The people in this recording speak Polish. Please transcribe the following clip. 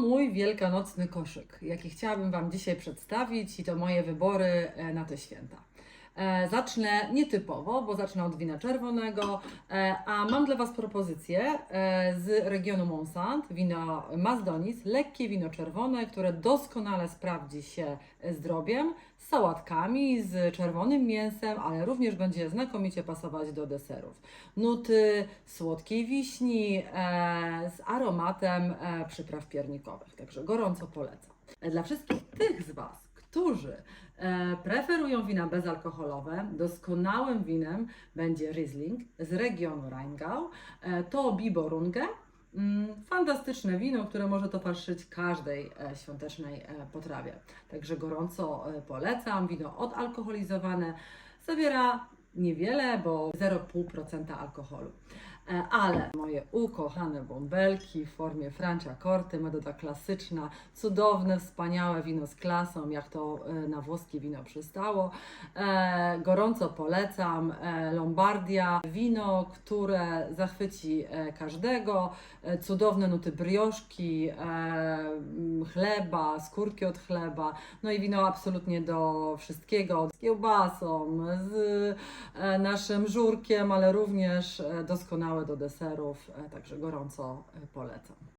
mój wielkanocny koszyk, jaki chciałabym Wam dzisiaj przedstawić i to moje wybory e, na te święta. E, Zacznę nietypowo, bo zacznę od wina czerwonego, e, a mam dla Was propozycję e, z regionu Monsant, wino Mazdonis, lekkie wino czerwone, które doskonale sprawdzi się z drobiem, z sałatkami, z czerwonym mięsem, ale również będzie znakomicie pasować do deserów. Nuty słodkiej wiśni z aromatem przypraw piernikowych, także gorąco polecam. Dla wszystkich tych z Was, którzy e, preferują wina bezalkoholowe, doskonałym winem będzie Riesling z regionu Rheingau. E, to Biborunge. Mm, Fantastyczne wino, które może towarzyszyć każdej e, świątecznej potrawie. Także gorąco polecam. Wino odalkoholizowane zawiera niewiele, bo 0,5% alkoholu. E, Ale moje ukochane bąbelki w formie Franciacorty, metoda klasyczna, cudowne, wspaniałe wino z klasą, jak to e, na włoskie wino przystało. E, Gorąco polecam Lombardia, wino, które zachwyci każdego. Cudowne nuty brioszki, chleba, skórki od chleba, no i wino absolutnie do wszystkiego, z kiełbasą, z e, naszym żurkiem, ale również e, doskonałe do deserów, e, także gorąco polecam.